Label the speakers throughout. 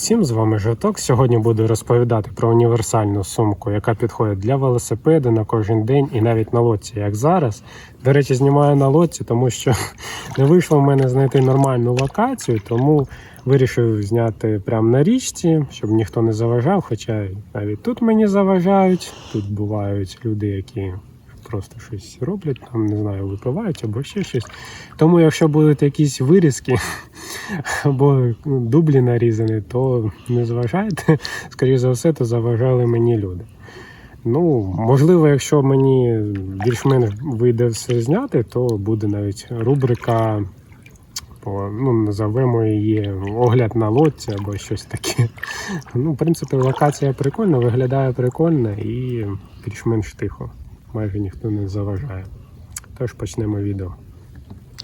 Speaker 1: Всім, з вами Жоток. Сьогодні буду розповідати про універсальну сумку, яка підходить для велосипеду на кожен день і навіть на лодці, як зараз. До речі, знімаю на лодці, тому що не вийшло в мене знайти нормальну локацію, тому вирішив зняти прямо на річці, щоб ніхто не заважав. Хоча навіть тут мені заважають. Тут бувають люди, які просто щось роблять, там не знаю, випивають або ще щось. Тому, якщо будуть якісь вирізки або дублі нарізані, то не зважайте. Скоріше за все, то заважали мені люди. Ну, можливо, якщо мені більш-менш вийде все зняти, то буде навіть рубрика, по, ну, назовемо її огляд на лодці або щось таке. Ну, в принципі, локація прикольна, виглядає прикольно і більш-менш тихо. Майже ніхто не заважає. Тож почнемо відео.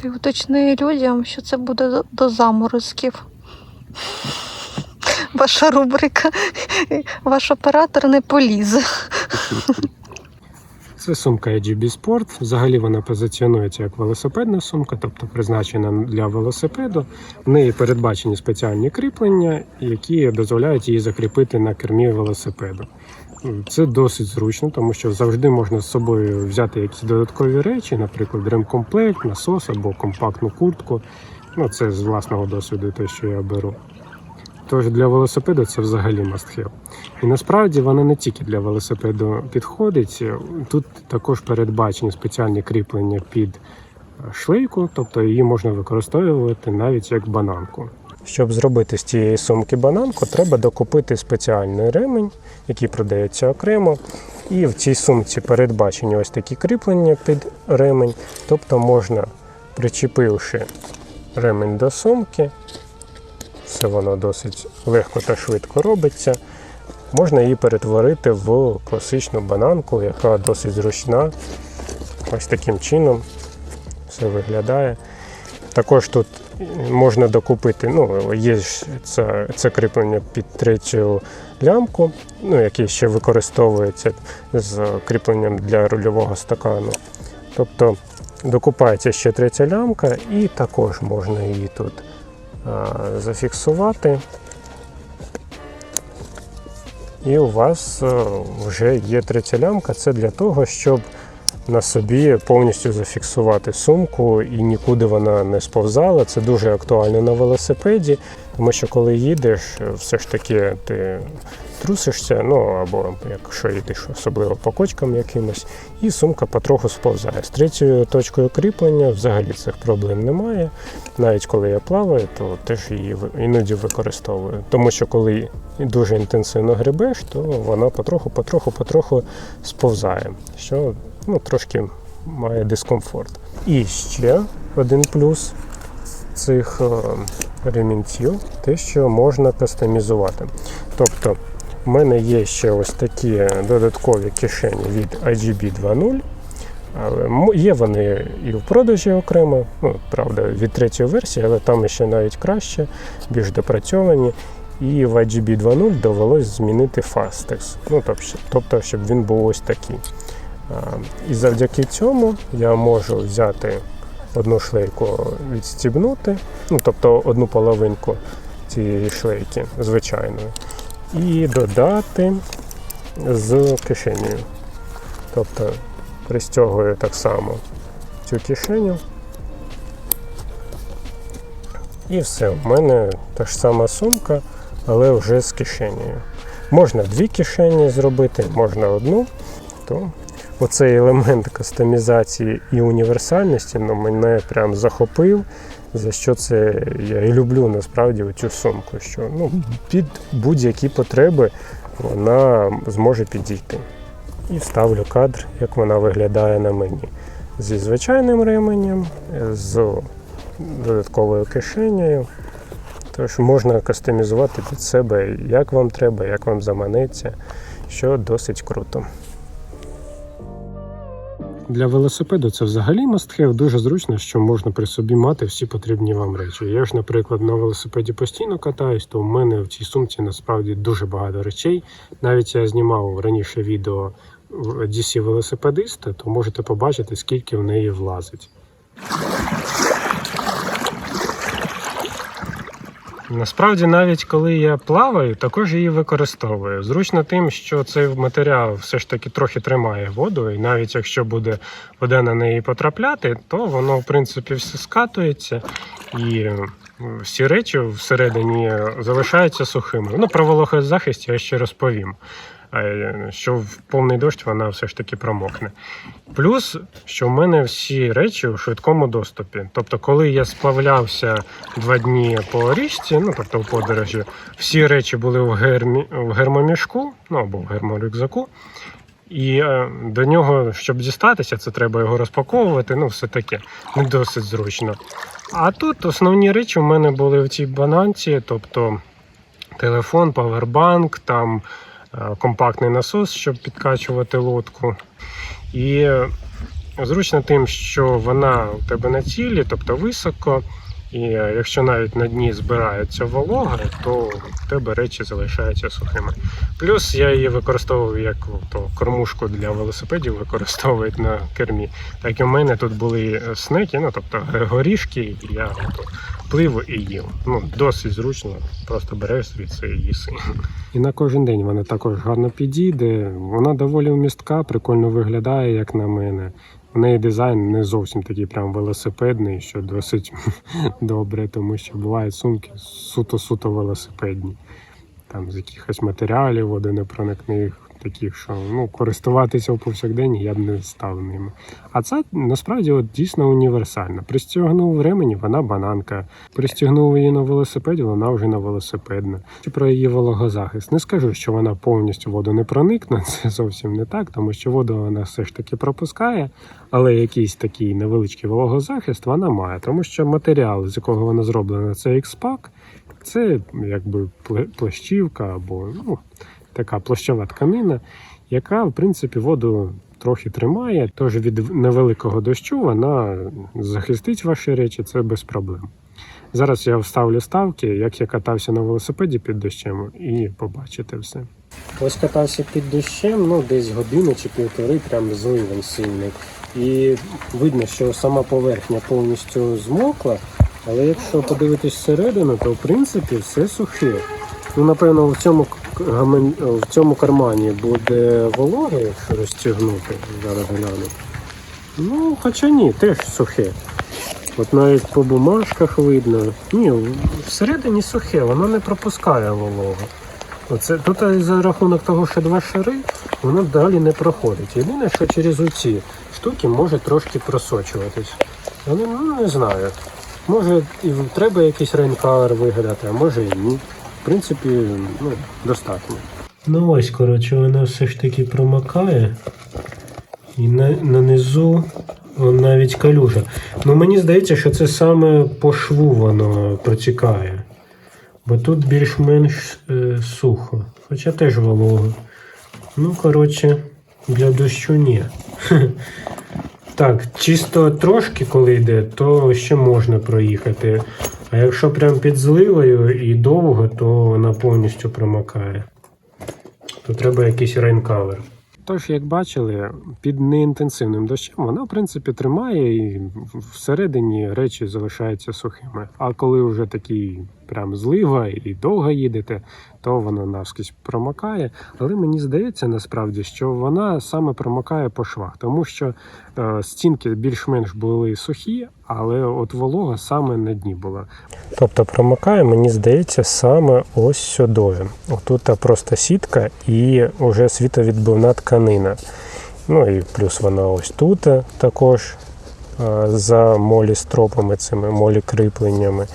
Speaker 2: Ти уточни людям, що це буде до- заморозків. Ваша рубрика. Ваш оператор не полізе.
Speaker 1: Це сумка AGB Sport. Взагалі вона позиціонується як велосипедна сумка, тобто призначена для велосипеду. В неї передбачені спеціальні кріплення, які дозволяють її закріпити на кермі велосипеду. Це досить зручно, тому що завжди можна з собою взяти якісь додаткові речі, наприклад, ремкомплект, насос або компактну куртку. Ну, це з власного досвіду, те, що я беру. Тож для велосипеду це взагалі have. І насправді вона не тільки для велосипеду підходить. Тут також передбачені спеціальні кріплення під шлейку, тобто її можна використовувати навіть як бананку. Щоб зробити з цієї сумки бананку, треба докупити спеціальний ремень, який продається окремо. І в цій сумці передбачені ось такі кріплення під ремень, тобто можна, причепивши ремень до сумки, все воно досить легко та швидко робиться. Можна її перетворити в класичну бананку, яка досить зручна. Ось таким чином все виглядає. Також тут можна докупити, ну, є це, це кріплення під третю лямку, ну, яке ще використовується з кріпленням для рульового стакану. Тобто докупається ще третя лямка, і також можна її тут а, зафіксувати. І у вас е, вже є третя лямка. Це для того, щоб на собі повністю зафіксувати сумку і нікуди вона не сповзала. Це дуже актуально на велосипеді, тому що коли їдеш, все ж таки ти трусишся, ну або якщо їдеш особливо по кочкам якимось, і сумка потроху сповзає. З третьою точкою кріплення взагалі цих проблем немає. Навіть коли я плаваю, то теж її іноді використовую. Тому що коли дуже інтенсивно гребеш, то вона потроху, потроху, потроху сповзає. Що ну, трошки має дискомфорт. І ще один плюс цих е, ремінців те, що можна кастомізувати. Тобто, в мене є ще ось такі додаткові кишені від IGB 2.0. Але є вони і в продажі окремо, ну, правда, від третьої версії, але там ще навіть краще, більш допрацьовані. І в IGB 2.0 довелось змінити Fastex. Ну, тобто, щоб він був ось такий. А, І завдяки цьому я можу взяти одну шлейку відстібнути, ну тобто одну половинку цієї шлейки звичайної, і додати з кишенею. Тобто пристягую так само цю кишеню. І все, в мене та ж сама сумка, але вже з кишенею. Можна дві кишені зробити, можна одну, то оцей елемент кастомізації і універсальності ну, мене прям захопив. За що це я і люблю насправді цю сумку, що ну, під будь-які потреби вона зможе підійти. І вставлю кадр, як вона виглядає на мені. Зі звичайним ременем, з додатковою кишенею. Тож можна кастомізувати під себе, як вам треба, як вам заманеться, що досить круто. Для велосипеду це взагалі мастхев дуже зручно, що можна при собі мати всі потрібні вам речі. Я ж, наприклад, на велосипеді постійно катаюсь, то в мене в цій сумці насправді дуже багато речей. Навіть я знімав раніше відео DC велосипедиста, то можете побачити, скільки в неї влазить. Насправді, навіть коли я плаваю, також її використовую. Зручно тим, що цей матеріал все ж таки трохи тримає воду, і навіть якщо буде вода на неї потрапляти, то воно в принципі все скатується і е, всі речі всередині залишаються сухими. Ну, про вологозахист я ще розповім. Е, Що в повний дощ вона все ж таки промокне. Плюс, що в мене всі речі у швидкому доступі. Тобто, коли я сплавлявся два дні по річці, ну тобто в подорожі, всі речі були в, гермі, в гермомішку, ну або в герморюкзаку. І е, до нього, щоб дістатися, це треба його розпаковувати, ну все таке, не досить зручно. А тут основні речі в мене були в цій бананці, тобто телефон, павербанк, там компактний насос, щоб підкачувати лодку. І е, зручно тим, що вона у тебе на цілі, тобто високо. І е, якщо навіть на дні збирається волога, то в тебе речі залишаються сухими. Плюс я її використовую як то, кормушку для велосипедів, використовують на кермі. Так і в мене тут були е, снеки, ну тобто горішки, і я ото, плив і їв. Ну, досить зручно, просто береш звідси і їси. І на кожен день вона також гарно підійде. Вона доволі вмістка, прикольно виглядає, як на мене. В неї дизайн не зовсім такий прям велосипедний, що досить добре, тому що бувають сумки суто-суто велосипедні. Там з якихось матеріалів, водонепроникних, таких, що ну, користуватися у повсякденні я б не став ними. А це насправді от, дійсно універсальна. Пристягнув ремені, вона бананка. Пристягнув її на велосипеді, вона вже на велосипедна. Чи про її вологозахист? Не скажу, що вона повністю воду не проникне, це зовсім не так, тому що воду вона все ж таки пропускає, але якийсь такий невеличкий вологозахист вона має, тому що матеріал, з якого вона зроблена, це X-Pack, це якби плащівка або ну, така плащова тканина, яка в принципі воду трохи тримає. Тож від невеликого дощу вона захистить ваші речі, це без проблем. Зараз я вставлю ставки, як я катався на велосипеді під дощем, і побачите все. Ось катався під дощем, ну десь годину чи півтори, прям з ливом сильний. І видно, що сама поверхня повністю змокла, але якщо подивитись всередину, то в принципі все сухе. Ну, напевно, в цьому в цьому кармані буде вологе, якщо розтягнути. Зараз гляну. Ну, хоча ні, теж сухе. От навіть по бумажках видно. Ні, всередині сухе, воно не пропускає вологу. Оце тут за рахунок того, що два шари, воно далі не проходить. Єдине, що через оці штуки може трошки просочуватись. Ну не знаю. Може і треба якийсь рейнкавер вигадати, а може і ні. Принципі, ну, достатньо. Ну ось, коротше, вона все ж таки промокає. І на, на низу навіть калюжа. Ну мені здається, що це саме по шву воно протікає. Бо тут більш-менш е, сухо. Хоча теж волого. Ну, коротше, для дощу ні. Так, чисто трошки, коли йде, то ще можна проїхати. А якщо прям під зливою і довго, то вона повністю промокає. То треба якийсь рейнкавер. Тож, як бачили, під неінтенсивним дощем вона, в принципі, тримає і всередині речі залишаються сухими. А коли вже такий прям злива і довго їдете, то вона навскізь промокає. Але мені здається насправді, що вона саме промокає по швах, тому що е, стінки більш-менш були сухі, але от волога саме на дні була. Тобто промокає, мені здається, саме ось сюди. Отут просто сітка і вже світовідбивна тканина. Ну і плюс вона ось тут також е, за молі стропами, цими молі кріпленнями.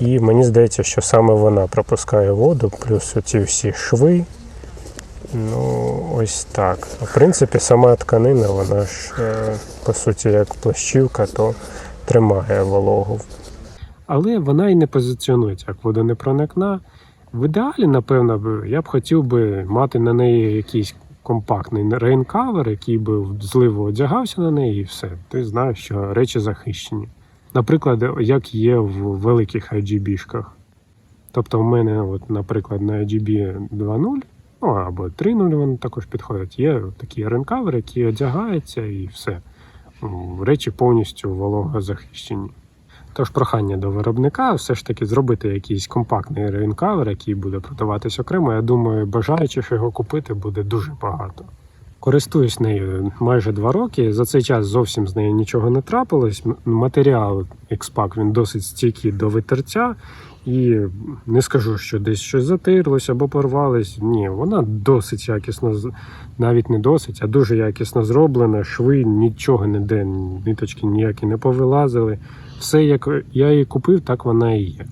Speaker 1: І мені здається, що саме вона пропускає воду, плюс оці всі шви. Ну, ось так. В принципі, сама тканина, вона ж, е, по суті, як плащівка, то тримає вологу. Але вона і не позиціонується як водонепроникна. В ідеалі, напевно, я б хотів би мати на неї якийсь компактний рейнкавер, який би в зливу одягався на неї, і все. Ти знаєш, що речі захищені. Наприклад, як є в великих IGB-шках. Тобто в мене, от, наприклад, на IGB 2.0, ну або 3.0 вони також підходять. Є такий рейнкавер, який одягається і все. Речі повністю вологозахищені. Тож прохання до виробника все ж таки зробити якийсь компактний рейнкавер, який буде продаватись окремо. Я думаю, бажаючих його купити буде дуже багато. Користуюсь нею майже два роки. За цей час зовсім з нею нічого не трапилось. Матеріал Xpac він досить стійкий до витертя. І не скажу, що десь щось затирлось або порвалось. Ні, вона досить якісно, навіть не досить, а дуже якісно зроблена. Шви нічого ніде, ниточки ніякі не повилазили. Все, як я її купив, так вона і є.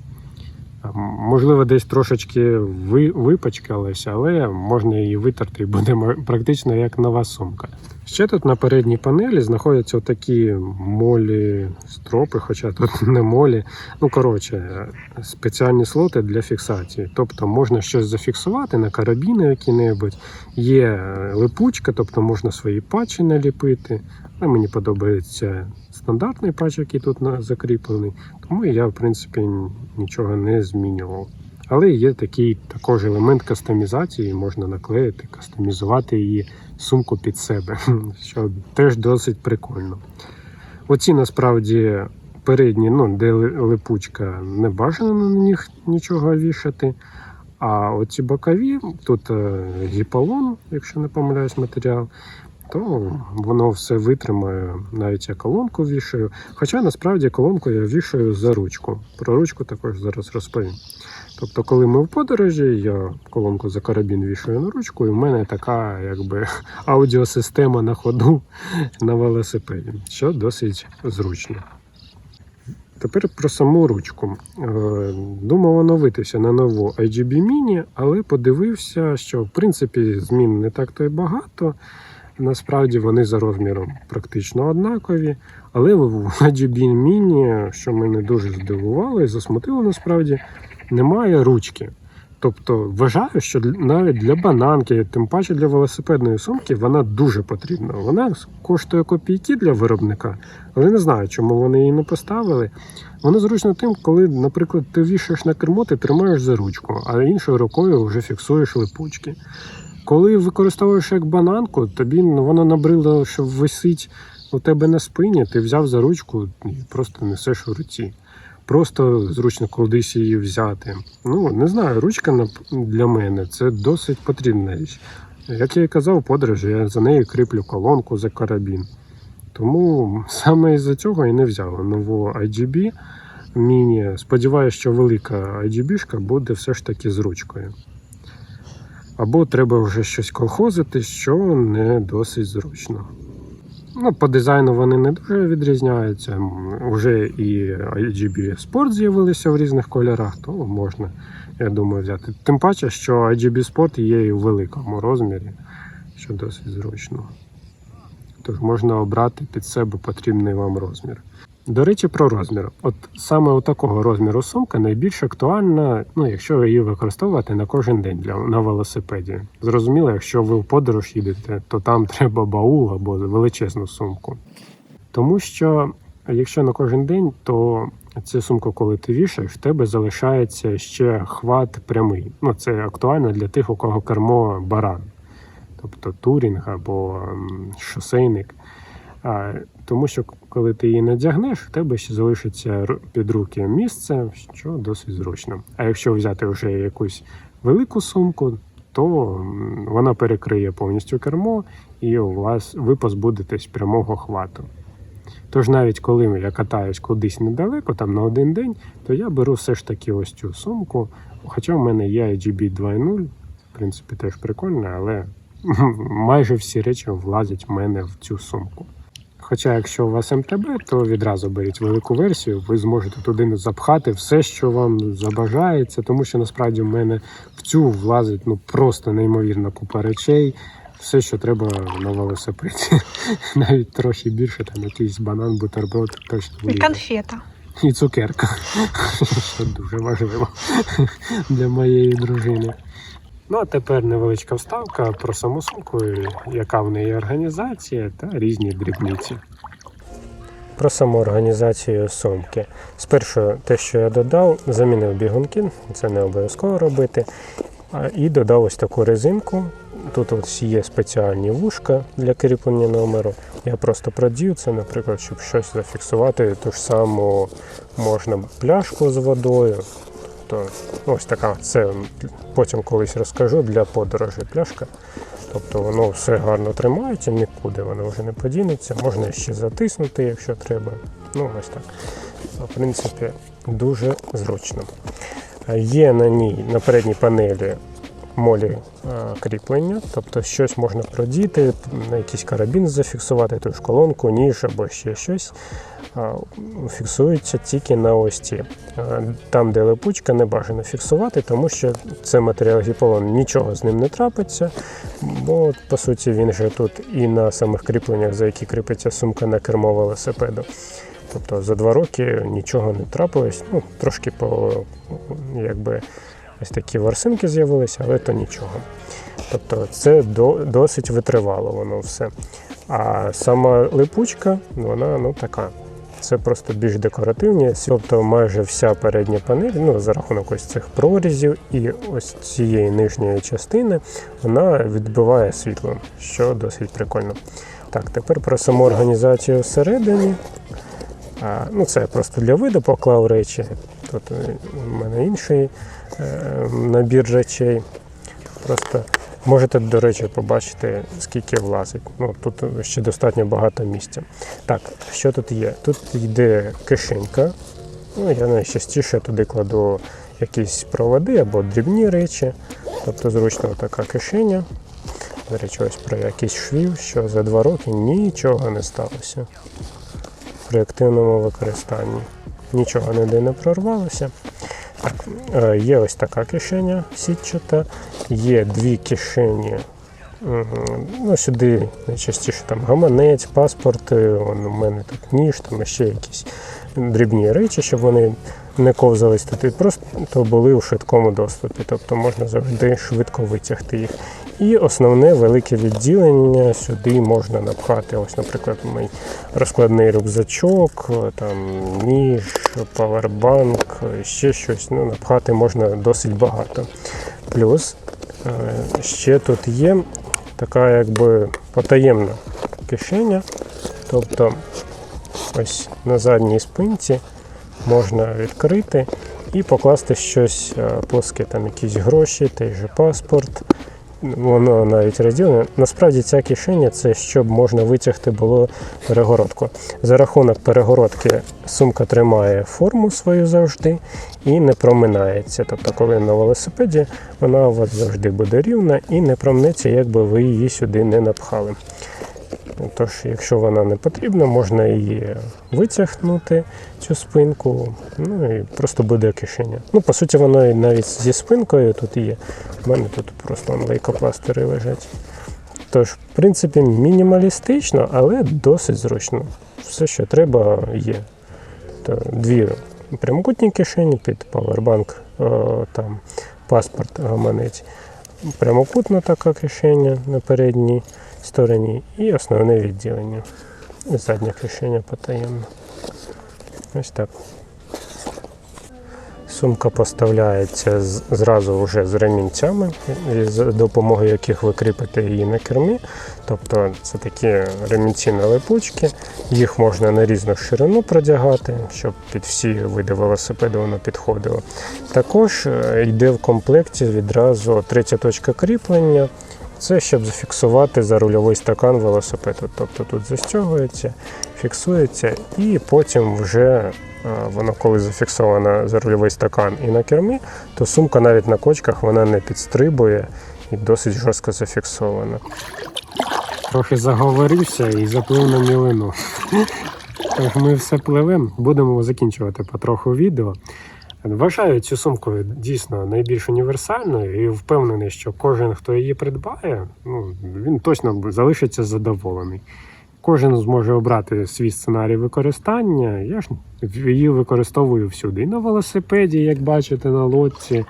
Speaker 1: А, Можливо, десь трошечки ви, випачкалася, але можна її витерти і буде практично як нова сумка. Ще тут на передній панелі знаходяться такі молі стропи, хоча тут не молі. Ну, коротше, спеціальні слоти для фіксації. Тобто можна щось зафіксувати на карабіни які-небудь. Є липучка, тобто можна свої патчі наліпити. Але мені подобається стандартний патч, який тут закріплений. Тому я, в принципі, нічого не змінював. Але є такий також елемент кастомізації, можна наклеїти, кастомізувати її сумку під себе, що теж досить прикольно. Оці насправді передні, ну, де липучка, не бажано на них нічого вішати. А оці бокові, тут е, гіполон, якщо не помиляюсь, матеріал, то воно все витримає, навіть я колонку вішаю. Хоча насправді колонку я вішаю за ручку. Про ручку також зараз розповім. Тобто, коли ми в подорожі, я колонку за карабін вішаю на ручку, і в мене така якби аудіосистема на ходу на велосипеді, що досить зручно. Тепер про саму ручку. Е, Думав оновитися на нову IGB Mini, але подивився, що в принципі змін не так то й багато. Насправді вони за розміром практично однакові. Але в IGB Mini, що мене дуже здивувало і засмутило насправді, немає ручки. Тобто вважаю, що навіть для бананки, тим паче для велосипедної сумки, вона дуже потрібна. Вона коштує копійки для виробника, але не знаю, чому вони її не поставили. Воно зручно тим, коли, наприклад, ти вішаєш на кермо, ти тримаєш за ручку, а іншою рукою вже фіксуєш липучки. Коли використовуєш як бананку, тобі ну, воно набрило, що висить у тебе на спині, ти взяв за ручку і просто несеш в руці. Просто зручно кудись її взяти. Ну, не знаю, ручка для мене це досить потрібна річ. Як я і казав, подорожі я за нею кріплю колонку за карабін. Тому саме із-за цього і не взяв нову IGB міні. Сподіваюся, що велика IGB-шка буде все ж таки з ручкою. Або треба вже щось колхозити, що не досить зручно. Ну, по дизайну вони не дуже відрізняються. М, Уже і IGB Sport з'явилися в різних кольорах, то можна, я думаю, взяти. Тим паче, що IGB Sport є і у великому розмірі, що досить зручно. Тож можна обрати під себе потрібний вам розмір. До речі, про розмір. От саме у такого розміру сумка найбільш актуальна, ну, якщо її використовувати на кожен день для, на велосипеді. Зрозуміло, якщо ви в подорож їдете, то там треба баул або величезну сумку. Тому що якщо на кожен день, то цю сумку, коли ти вішаєш, в тебе залишається ще хват прямий. Ну, це актуально для тих, у кого кермо баран, тобто турінг або шосейник. А, тому що коли ти її надягнеш, в тебе ще залишиться під руки місце, що досить зручно. А якщо взяти вже якусь велику сумку, то вона перекриє повністю кермо, і у вас ви позбудетесь прямого хвату. Тож навіть коли я катаюсь кудись недалеко, там на один день, то я беру все ж таки ось цю сумку. Хоча в мене є IGB 2.0, в принципі, теж прикольно, але майже всі речі влазять в мене в цю сумку. Хоча, якщо у вас МТБ, то відразу беріть велику версію, ви зможете туди запхати все, що вам забажається, тому що насправді в мене в цю влазить ну просто неймовірна купа речей, все, що треба на велосипеді. Навіть трохи більше, там якийсь банан, бутерброд, точно
Speaker 2: І конфета.
Speaker 1: І цукерка, що дуже важливо для моєї дружини. Ну а тепер невеличка вставка про саму сумку, яка в неї організація та різні дрібниці. Про саму організацію сумки. Спершу те, що я додав, замінив бігунки, це не обов'язково робити. І додав ось таку резинку. Тут ось є спеціальні вушка для кріплення номеру. Я просто продію це, наприклад, щоб щось зафіксувати, ту ж саму можна пляшку з водою. Тобто, ну, ось така, це потім колись розкажу для подорожі пляшка. Тобто воно все гарно тримається, нікуди воно вже не подінеться. Можна ще затиснути, якщо треба. Ну, ось так. В принципі, дуже зручно. Є на ній на передній панелі молі кріплення, тобто щось можна продіти, якийсь карабін зафіксувати, ту ж колонку, ніж або ще щось. А, Фіксується тільки на ось ці. Там, де липучка, не бажано фіксувати, тому що це матеріал гіполон, нічого з ним не трапиться, бо по суті він же тут і на самих кріпленнях, за які кріпиться сумка на кермо велосипеду. Тобто за два роки нічого не трапилось. Ну, трошки по якби ось такі ворсинки з'явилися, але то нічого. Тобто це до, досить витривало воно все. А сама липучка, вона ну така. Це просто більш декоративні, тобто майже вся передня панель, ну за рахунок ось цих прорізів і ось цієї нижньої частини, вона відбиває світло, що досить прикольно. Так, тепер про саму організацію всередині. А, ну, це я просто для виду поклав речі. Тут е, в мене інший е, набір речей. Просто можете, до речі, побачити, скільки влазить. Ну, тут ще достатньо багато місця. Так, що тут є? Тут йде кишенька. Ну, я найчастіше туди кладу якісь проводи або дрібні речі. Тобто зручно така кишеня. До речі, ось про якийсь швів, що за два роки нічого не сталося при активному використанні. Нічого ніде не прорвалося. Е, є ось така кишеня сітчата, є дві кишені. Ну, сюди найчастіше там гаманець, паспорт, е, вон, у мене тут ніж, там ще якісь дрібні речі, щоб вони не ковзались тут і просто були у швидкому доступі. Тобто можна завжди швидко витягти їх. І основне велике відділення сюди можна напхати. Ось, наприклад, мій розкладний рюкзачок, там ніж, павербанк, ще щось. Ну, напхати можна досить багато. Плюс е, ще тут є така якби потаємна кишеня. Тобто ось на задній спинці можна відкрити і покласти щось е, плоске, там якісь гроші, той же паспорт. Воно навіть розділене. Насправді ця кишеня це щоб можна витягти було перегородку. За рахунок перегородки сумка тримає форму свою завжди і не проминається. Тобто, коли на велосипеді, вона у вас завжди буде рівна і не промнеться, якби ви її сюди не напхали. Тож, якщо вона не потрібна, можна її витягнути, цю спинку, ну і просто буде кишеня. Ну, по суті, воно навіть зі спинкою тут є. У мене тут просто вон, лейкопластири лежать. Тож, в принципі, мінімалістично, але досить зручно. Все, що треба, є. То дві прямокутні кишені під павербанк, е, там паспорт, гаманець. Прямокутна таке кишеня на передній стороні і основне відділення. Заднє задня потаємне. Ось так. Сумка поставляється зразу вже з ремінцями, за допомогою яких ви кріпите її на кермі. Тобто це такі ремінці на липучки. Їх можна на різну ширину продягати, щоб під всі види велосипеду воно підходило. Також е, йде в комплекті відразу третя точка кріплення. Це щоб зафіксувати за рульовий стакан велосипеду. Тобто тут застягується, фіксується, і потім вже воно, коли зафіксовано за рульовий стакан і на кермі, то сумка навіть на кочках вона не підстрибує і досить жорстко зафіксована. Трохи заговорився і заплив на мілину. Ми все пливемо, будемо закінчувати потроху відео. Вважаю цю сумку дійсно найбільш універсальною і впевнений, що кожен, хто її придбає, ну, він точно залишиться задоволений. Кожен зможе обрати свій сценарій використання. Я ж її використовую всюди. І на велосипеді, як бачите, на лодці,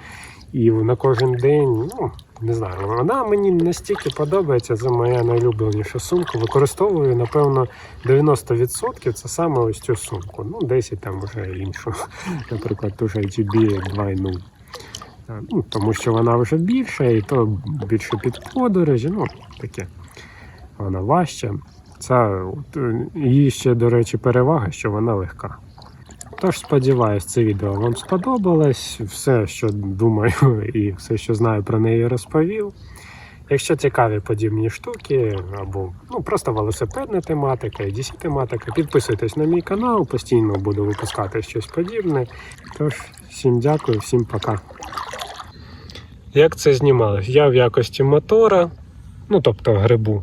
Speaker 1: і на кожен день. Ну, не знаю, вона мені настільки подобається, це моя найулюбленіша сумка. Використовую, напевно, 90% це саме ось цю сумку. Ну, 10 там вже іншу. Наприклад, ту ж ITB 2.0. Е, Ну, тому що вона вже більша, і то більше під подорожі, ну таке. Вона важча. Це е, її ще, до речі, перевага, що вона легка. Тож сподіваюсь, це відео вам сподобалось. Все, що думаю, і все, що знаю про неї, розповів. Якщо цікаві подібні штуки, або ну, просто велосипедна тематика, DC тематика, підписуйтесь на мій канал, постійно буду випускати щось подібне. Тож, всім дякую, всім пока. Як це знімалось? Я в якості мотора, ну тобто грибу.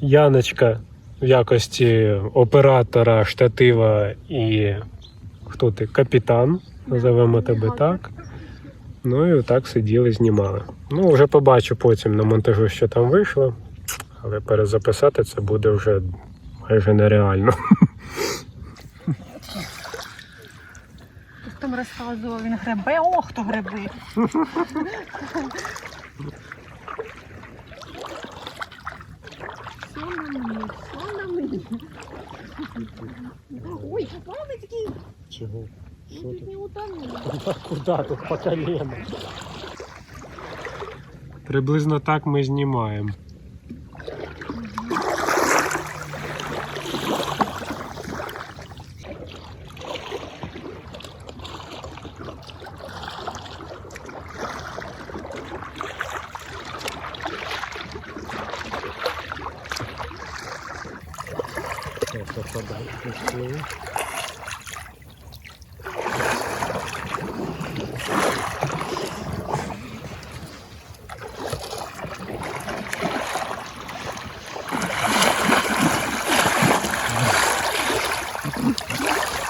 Speaker 1: Яночка в якості оператора, штатива і хто ти? Капітан, називаємо тебе так. Ну і отак сиділи, знімали. Ну, вже побачу потім на монтажу, що там вийшло. Але перезаписати це буде вже майже нереально.
Speaker 3: Там розказував, він гребе, о, хто гриби. Все на мені. Ой, вони такий.
Speaker 1: Чого?
Speaker 3: не утонули.
Speaker 1: Куди тут по колено? Приблизно так ми знімаємо.